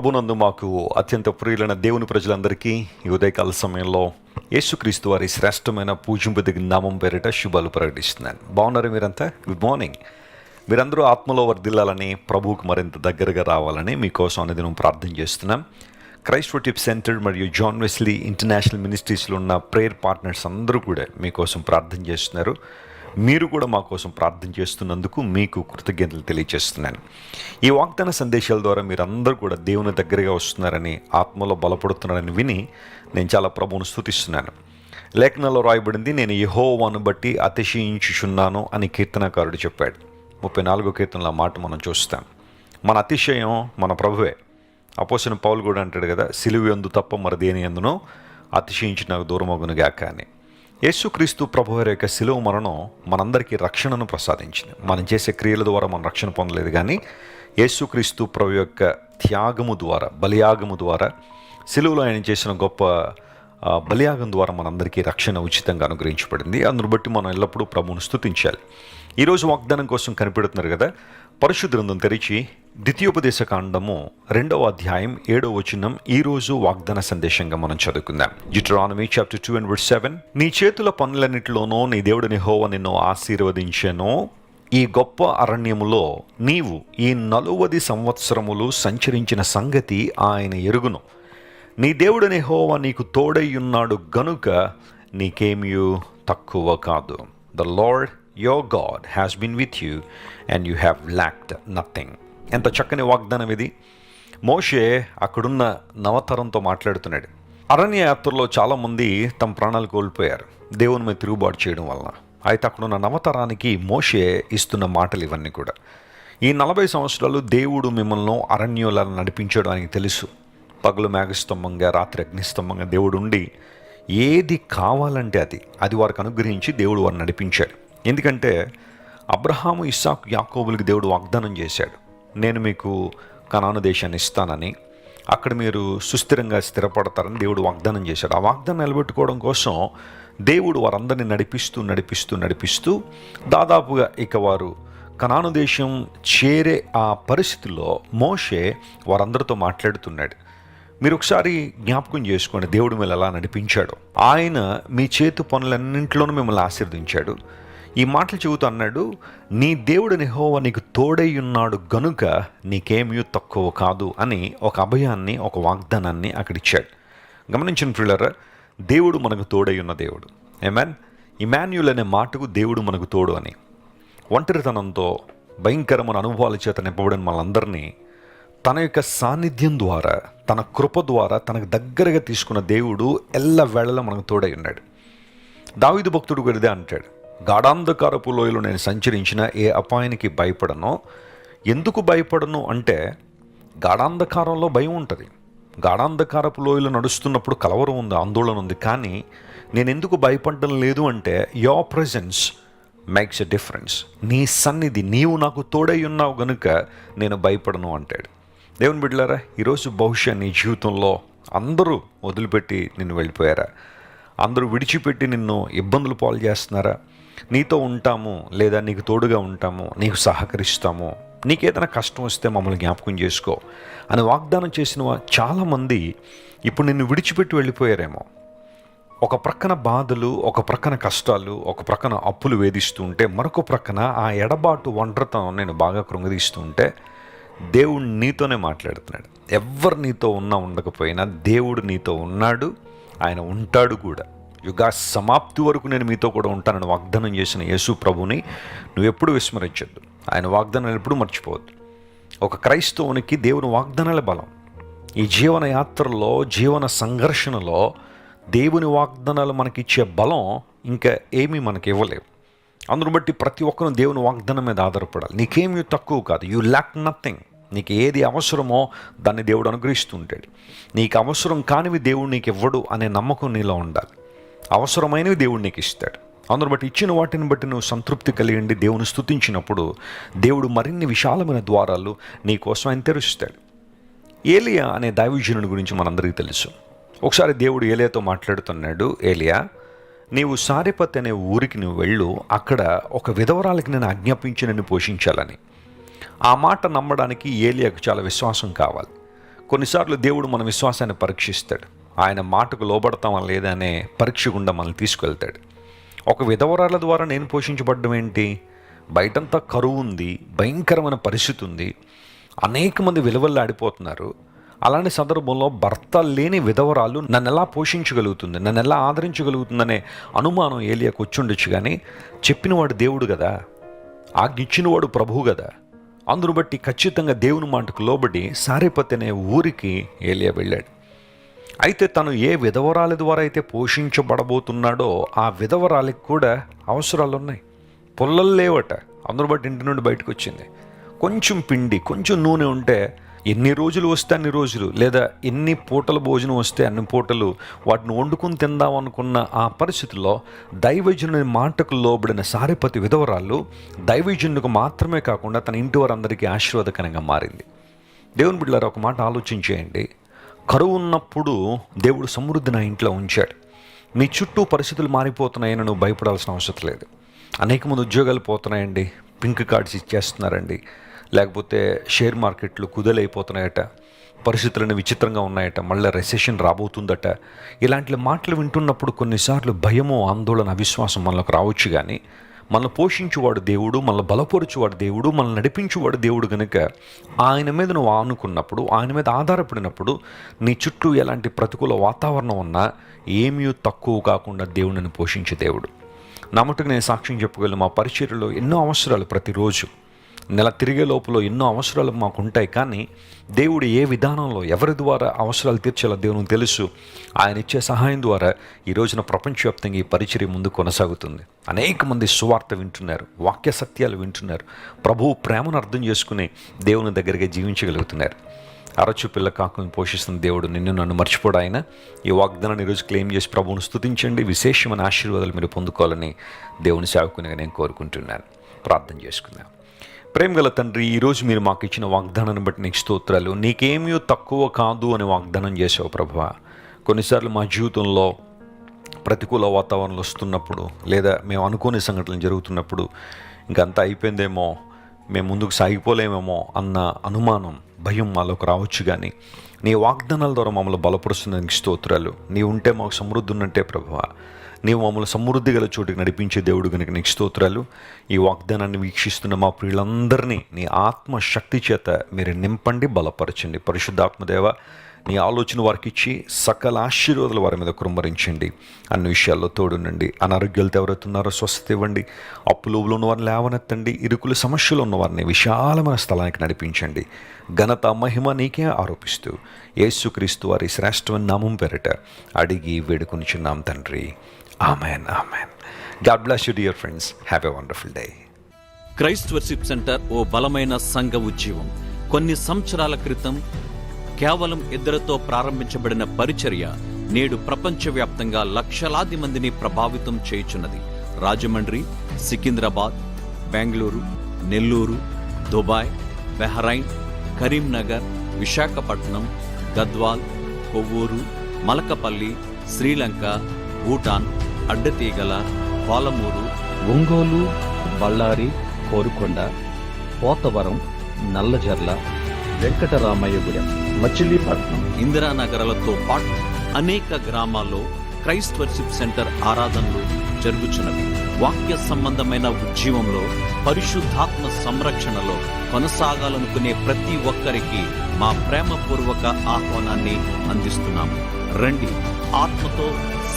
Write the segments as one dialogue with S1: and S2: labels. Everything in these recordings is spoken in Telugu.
S1: ప్రభునందు మాకు అత్యంత ప్రియులైన దేవుని ప్రజలందరికీ ఈ ఉదయకాల సమయంలో యేసుక్రీస్తు వారి శ్రేష్టమైన పూజింపదగిన నామం పేరిట శుభాలు ప్రకటిస్తున్నాను. బాగున్నారు మీరంతా? గుడ్ మార్నింగ్ మీరందరూ ఆత్మలో వర్ధిల్లాలని ప్రభువుకు మరింత దగ్గరగా రావాలని మీకోసం అనేది నేను ప్రార్థన చేస్తున్నాం. క్రైస్ట్ టిప్ సెంటర్ మరియు జాన్ వెస్లీ ఇంటర్నేషనల్ మినిస్ట్రీస్లో ఉన్న ప్రేయర్ పార్ట్నర్స్ అందరూ కూడా మీకోసం ప్రార్థన చేస్తున్నారు. మీరు కూడా మా కోసం ప్రార్థన చేస్తున్నందుకు మీకు కృతజ్ఞతలు తెలియజేస్తున్నాను ఈ వాగ్దాన సందేశాల ద్వారా మీరందరూ కూడా దేవుని దగ్గరగా వస్తున్నారని ఆత్మలో బలపడుతున్నారని విని నేను చాలా ప్రభువును స్థుతిస్తున్నాను లేఖనాల్లో రాయబడింది నేను యహోవాను బట్టి అతిశయించుచున్నాను అని కీర్తనకారుడు చెప్పాడు. ముప్పై నాలుగో కీర్తనల మాట మనం చూస్తాం. మన అతిశయం మన ప్రభువే. అపోసిన పౌలు కూడా అంటాడు కదా సిలువి ఎందు తప్ప మరి దేని ఎందునో అతిశయించి నాకు దూరమగును గాక అని. యేసుక్రీస్తు ప్రభు వారి యొక్క శిలువ మరణం మనందరికీ రక్షణను ప్రసాదించింది. మనం చేసే క్రియల ద్వారా మనం రక్షణ పొందలేదు కానీ యేసుక్రీస్తు ప్రభు యొక్క త్యాగము ద్వారా బలియాగము ద్వారా శిలువలో ఆయన చేసిన గొప్ప బలియాగం ద్వారా మనందరికీ రక్షణ ఉచితంగా అనుగ్రహించబడింది. అందును బట్టి మనం ఎల్లప్పుడూ ప్రభువును స్థుతించాలి ఈరోజు వాగ్దానం కోసం కనిపెడుతున్నారు కదా పరిశుద్ధ గ్రంథం తెరిచి ద్వితీయోపదేశ కాండము రెండవ అధ్యాయం ఏడవ వచనం ఈ రోజు వాగ్దాన సందేశంగా మనం చదువుకుందాం. Deuteronomy chapter two and word seven నీ చేతుల పనులన్నిటిలోనూ నీ దేవుడిని హోవ నిన్ను ఆశీర్వదించెను. ఈ గొప్ప అరణ్యములో నీవు ఈ నలువది సంవత్సరములు సంచరించిన సంగతి ఆయన ఎరుగును. నీ దేవుడిని హోవ నీకు తోడయ్యున్నాడు గనుక నీకేమియు తక్కువ కాదు. The Lord your God has been with you and you have lacked nothing ఎంత చక్కని వాగ్దానం ఇది మోషే అక్కడున్న నవతరంతో మాట్లాడుతున్నాడు. అరణ్య యాత్రలో చాలామంది తమ ప్రాణాలు కోల్పోయారు. దేవుని మీద తిరుగుబాటు చేయడం వలన. అయితే అక్కడున్న నవతరానికి మోషే ఇస్తున్న మాటలు ఇవన్నీ కూడా. ఈ నలభై సంవత్సరాలు దేవుడు మిమ్మల్ని అరణ్యులను నడిపించాడు ఆయనకి తెలుసు. పగలు మేఘస్తంభంగా రాత్రి అగ్నిస్తంభంగా దేవుడు ఉండి ఏది కావాలంటే అది. అది వారికి అనుగ్రహించి దేవుడు వారిని నడిపించాడు. ఎందుకంటే అబ్రహాము ఇస్సాకు యాకోబులకి దేవుడు వాగ్దానం చేశాడు. నేను మీకు కనాను దేశాన్ని ఇస్తానని అక్కడ మీరు సుస్థిరంగా స్థిరపడతారని దేవుడు వాగ్దానం చేశాడు. ఆ వాగ్దానం నిలబెట్టుకోవడం కోసం దేవుడు వారందరినీ నడిపిస్తూ నడిపిస్తూ నడిపిస్తూ దాదాపుగా ఇక వారు కనాను దేశం చేరే ఆ పరిస్థితుల్లో మోషే వారందరితో మాట్లాడుతున్నాడు. మీరు ఒకసారి జ్ఞాపకం చేసుకోండి దేవుడు మిమ్మల్ని ఎలా నడిపించాడు. ఆయన మీ చేతి పనులన్నింటిలోనూ మిమ్మల్ని ఆశీర్వదించాడు. ఈ మాటలు చెబుతూ అన్నాడు నీ దేవుడు నిహోవ నీకు తోడై ఉన్నాడు గనుక నీకేమీ తక్కువ కాదు అని ఒక అభయాన్ని ఒక వాగ్దానాన్ని అక్కడిచ్చాడు. గమనించిన పిల్లరా దేవుడు మనకు తోడై ఉన్న దేవుడు. ఏమాన్ ఇమాన్యుల్ అనే మాటకు దేవుడు మనకు తోడు అని. ఒంటరితనంతో భయంకరమైన అనుభవాల చేత నింపబడిన మనందరినీ తన యొక్క సాన్నిధ్యం ద్వారా తన కృప ద్వారా తనకు దగ్గరగా తీసుకున్న దేవుడు ఎల్ల వేళలో మనకు తోడై ఉన్నాడు. దావిదు భక్తుడు గడిదే అంటాడు. గాఢాంధకారపు లోయలో నేను సంచరించిన ఏ అపాయానికి భయపడను ఎందుకు భయపడను అంటే గాఢాంధకారంలో భయం ఉంటుంది. గాఢాంధకారపు లోయలో నడుస్తున్నప్పుడు కలవరం ఉంది ఆందోళన ఉంది. కానీ నేను ఎందుకు భయపడడం లేదు అంటే your presence makes a difference నీ సన్నిధి నీవు నాకు తోడై ఉన్నావు గనుక నేను భయపడను అంటాడు. దేవుని బిడ్డలారా ఈరోజు బహుశా నీ జీవితంలో అందరూ వదిలిపెట్టి నిన్ను వెళ్ళిపోయారా? అందరూ విడిచిపెట్టి నిన్ను ఇబ్బందులు పాలు చేస్తున్నారా? నీతో ఉంటాము లేదా నీకు తోడుగా ఉంటాము నీకు సహకరిస్తాము నీకేదైనా కష్టం వస్తే మమ్మల్ని జ్ఞాపకం చేసుకో అని వాగ్దానం చేసిన చాలామంది ఇప్పుడు నిన్ను విడిచిపెట్టి వెళ్ళిపోయారేమో. ఒక ప్రక్కన బాధలు ఒక ప్రక్కన కష్టాలు ఒక ప్రక్కన అప్పులు వేధిస్తూ ఉంటే మరొక ప్రక్కన ఆ ఎడబాటు ఒంటరితనం నేను బాగా కృంగదీస్తూ ఉంటే దేవుడు నీతోనే మాట్లాడుతున్నాడు. ఎవరు నీతో ఉన్నా ఉండకపోయినా దేవుడు నీతో ఉన్నాడు ఆయన ఉంటాడు కూడా. యుగా సమాప్తి వరకు నేను మీతో కూడా ఉంటానని వాగ్దానం చేసిన యేసు ప్రభుని నువ్వెప్పుడు విస్మరించొద్దు. ఆయన వాగ్దానాలు ఎప్పుడు మర్చిపోవద్దు. ఒక క్రైస్తవునికి దేవుని వాగ్దానాల బలం. ఈ జీవన యాత్రలో జీవన సంఘర్షణలో దేవుని వాగ్దానాలు మనకిచ్చే బలం ఇంకా ఏమీ మనకి ఇవ్వలేవు. అందును బట్టి ప్రతి ఒక్కరూ దేవుని వాగ్దానం మీద ఆధారపడాలి. నీకేమీ తక్కువ కాదు. యూ ల్యాక్ నథింగ్ నీకు ఏది అవసరమో దాన్ని దేవుడు అనుగ్రహిస్తుంటాడు నీకు అవసరం కానివి దేవుడు నీకు ఇవ్వడు అనే నమ్మకం నీలో ఉండాలి. అవసరమైనవి దేవుడు నీకు ఇస్తాడు. అందును బట్టి ఇచ్చిన వాటిని బట్టి నువ్వు సంతృప్తి కలిగిండి దేవుని స్థుతించినప్పుడు దేవుడు మరిన్ని విశాలమైన ద్వారాలు నీ కోసం ఆయన తెరుస్తాడు. ఏలియా అనే దైవజనుడి గురించి మనందరికీ తెలుసు. ఒకసారి దేవుడు ఏలియాతో మాట్లాడుతున్నాడు ఏలియా నీవు సారిపత్ అనే ఊరికి నువ్వు వెళ్ళు అక్కడ ఒక విధవరాలకి నేను ఆజ్ఞాపించి నన్ను పోషించాలని. ఆ మాట నమ్మడానికి ఏలియాకు చాలా విశ్వాసం కావాలి. కొన్నిసార్లు దేవుడు మన విశ్వాసాన్ని పరీక్షిస్తాడు. ఆయన మాటకు లోబడతామా లేదనే పరీక్ష గుండా మనల్ని తీసుకెళ్తాడు. ఒక విధవరాల ద్వారా నేను పోషించబడ్డం ఏంటి? బయటంతా కరువు ఉంది భయంకరమైన పరిస్థితి ఉంది. అనేక మంది విలువల్లాడిపోతున్నారు అలాంటి సందర్భంలో భర్త లేని విధవరాలు నన్ను ఎలా పోషించగలుగుతుంది? నన్ను ఎలా ఆదరించగలుగుతుందనే అనుమానం ఏలియాకు వచ్చుండొచ్చు కానీ చెప్పినవాడు దేవుడు కదా. ఆజ్ఞిచ్చినవాడు ప్రభువు కదా. అందును బట్టి ఖచ్చితంగా దేవుని మాటకు లోబడి సారేపతి అనే ఊరికి ఏలియా వెళ్ళాడు. అయితే తను ఏ విధవరాలి ద్వారా అయితే పోషించబడబోతున్నాడో ఆ విధవరాలికి కూడా అవసరాలు ఉన్నాయి పుల్లలు లేవట. అందరూ బట్టి ఇంటి నుండి బయటకు వచ్చింది కొంచెం పిండి కొంచెం నూనె ఉంటే ఎన్ని రోజులు వస్తే అన్ని రోజులు లేదా ఎన్ని పూటల భోజనం వస్తే అన్ని పూటలు వాటిని వండుకుని తిందాం అనుకున్న ఆ పరిస్థితుల్లో దైవజనుని మాటకు లోబడిన సారిపతి విధవరాలు దైవజనుకు మాత్రమే కాకుండా తన ఇంటి వారందరికీ ఆశీర్వాదకరంగా మారింది. దేవుని బిడ్డలారా ఒక మాట ఆలోచించేయండి కరువు ఉన్నప్పుడు దేవుడు సమృద్ధి నా ఇంట్లో ఉంచాడు. నీ చుట్టూ పరిస్థితులు మారిపోతున్నాయని నువ్వు భయపడాల్సిన అవసరం లేదు. అనేక మంది ఉద్యోగాలు పోతున్నాయండి పింక్ కార్డ్స్ ఇచ్చేస్తున్నారండి లేకపోతే షేర్ మార్కెట్లు కుదలైపోతున్నాయట పరిస్థితులన్నీ విచిత్రంగా ఉన్నాయట మళ్ళీ రెసెషన్ రాబోతుందట. ఇలాంటి మాటలు వింటున్నప్పుడు కొన్నిసార్లు భయము ఆందోళన అవిశ్వాసం మనలోకి రావచ్చు కానీ మనల్ని పోషించువాడు దేవుడు మనల్ని బలపరుచువాడు దేవుడు మనల్ని నడిపించువాడు దేవుడు కనుక ఆయన మీద నువ్వు ఆనుకున్నప్పుడు ఆయన మీద ఆధారపడినప్పుడు నీ చుట్టూ ఎలాంటి ప్రతికూల వాతావరణం ఉన్నా ఏమీ తక్కువ కాకుండా దేవుడిని పోషించే దేవుడు. నా మటుకు నేను సాక్ష్యం చెప్పగలను మా పరిచర్యలో ఎన్నో అవసరాలు ప్రతిరోజు. నెల తిరిగే లోపల ఎన్నో అవసరాలు మాకు ఉంటాయి కానీ దేవుడు ఏ విధానంలో ఎవరి ద్వారా అవసరాలు తీర్చాలో దేవునికి తెలుసు ఆయన ఇచ్చే సహాయం ద్వారా ఈ రోజున ప్రపంచవ్యాప్తంగా ఈ పరిచర్య ముందు కొనసాగుతుంది. అనేక మంది సువార్త వింటున్నారు వాక్య సత్యాలు వింటున్నారు ప్రభువు ప్రేమను అర్థం చేసుకుని దేవుని దగ్గరగా జీవించగలుగుతున్నారు. అరచు పిల్ల కాకుని పోషిస్తున్న దేవుడు నిన్ను నన్ను మర్చిపోడు ఆయన. ఈ వాగ్దానాన్ని ఈరోజు క్లెయిమ్ చేసి ప్రభువును స్థుతించండి విశేషమైన ఆశీర్వాదాలు మీరు పొందుకోవాలని దేవుని సేవకునిగా నేను కోరుకుంటున్నాను. ప్రార్థన చేసుకున్నాను ప్రేమ గల తండ్రి ఈరోజు మీరు మాకు ఇచ్చిన వాగ్దానాన్ని బట్టి నీకు స్తోత్రాలు. నీకేమీ తక్కువ కాదు అని వాగ్దానం చేసావు ప్రభా కొన్నిసార్లు మా జీవితంలో ప్రతికూల వాతావరణం వస్తున్నప్పుడు లేదా మేము అనుకోని సంఘటనలు జరుగుతున్నప్పుడు ఇంకంతా అయిపోయిందేమో మేము ముందుకు సాగిపోలేమేమో అన్న అనుమానం భయం మాలోకి రావచ్చు కానీ నీ వాగ్దానాల ద్వారా మమ్మల్ని బలపరుస్తున్నందుకు స్తోత్రాలు. నీ ఉంటే మాకు సమృద్ధి ఉన్నట్టే ప్రభువ. నీవు మమ్మల్ని సమృద్ధి గల చోటుకి నడిపించే దేవుడు కనుక నీకు స్తోత్రాలు. ఈ వాగ్దానాన్ని వీక్షిస్తున్న మా ప్రియులందరినీ నీ ఆత్మ శక్తి చేత మీరు నింపండి బలపరచండి. పరిశుద్ధాత్మదేవ నీ ఆలోచన వారికి ఇచ్చి సకల ఆశీర్వాదాలు వారి మీద కురుమరించండి అన్ని విషయాల్లో తోడునండి అనారోగ్యాలతో ఎవరైతున్నారో స్వస్థత ఇవ్వండి. అప్పులోబులు ఉన్న వారిని లేవనెత్తండి. ఇరుకుల సమస్యలు ఉన్న వారిని విశాలమైన స్థలానికి నడిపించండి. ఘనత మహిమ నీకే ఆరోపిస్తూ యేసుక్రీస్తు వారి శ్రేష్టమైన నామం పేరిట అడిగి వేడుకొనిచున్నాం తండ్రి. Amen amen God bless you dear friends have a wonderful day
S2: Christ worship centre ఓ బలమైన సంఘ ఉద్యమం కొన్ని సంవత్సరాల క్రితం కేవలం ఇద్దరితో ప్రారంభించబడిన పరిచర్య నేడు ప్రపంచవ్యాప్తంగా లక్షలాది మందిని ప్రభావితం చేయుచున్నది. రాజమండ్రి సికింద్రాబాద్ బెంగళూరు నెల్లూరు దుబాయ్ బెహరైన్ కరీంనగర్ విశాఖపట్నం గద్వాల్ కొవ్వూరు మలకపల్లి శ్రీలంక భూటాన్ అడ్డతీగల పాలమూరు
S3: ఒంగోలు బళ్ళారి కోరుకొండ పోతవరం నల్లజర్ల వెంకటరామయ్యగూడెం మచిలీపట్నం
S2: ఇందిరానగరాలతో పాటు అనేక గ్రామాల్లో క్రైస్ట్ వర్షిప్ సెంటర్ ఆరాధనలు జరుగుచున్నవి. వాక్య సంబంధమైన ఉద్యమంలో పరిశుద్ధాత్మ సంరక్షణలో కొనసాగాలనుకునే ప్రతి ఒక్కరికి మా ప్రేమపూర్వక ఆహ్వానాన్ని అందిస్తున్నాము. రండి ఆత్మతో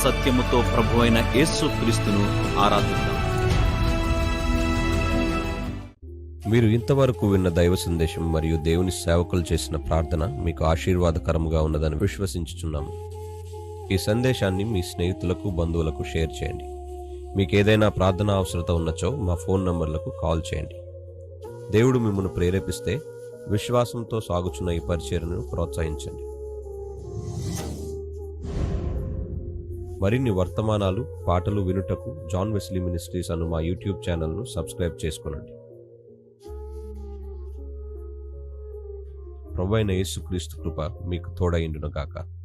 S2: సత్యముతో ప్రభువైన యేసు క్రీస్తును ఆరాధిద్దాం.
S4: మీరు ఇంతవరకు విన్న దైవ సందేశం మరియు దేవుని సేవకులు చేసిన ప్రార్థన మీకు ఆశీర్వాదకరముగా ఉన్నదని విశ్వసించుచున్నాము. ఈ సందేశాన్ని మీ స్నేహితులకు బంధువులకు షేర్ చేయండి. మీకు ఏదైనా ప్రార్థన అవసరత ఉన్నచో మా ఫోన్ నంబర్లకు కాల్ చేయండి. దేవుడు మిమ్మల్ని ప్రేరేపిస్తే విశ్వాసంతో సాగుచున్న ఈ పరిచయను ప్రోత్సహించండి. మరిన్ని వర్తమానాలు పాటలు వినుటకు జాన్ వెస్లీ మినిస్ట్రీస్ అను మా యూట్యూబ్ ఛానల్ను సబ్స్క్రైబ్ చేసుకునండి. ప్రభు అయిన యేసుక్రీస్తు కృప మీకు తోడైండును గాక.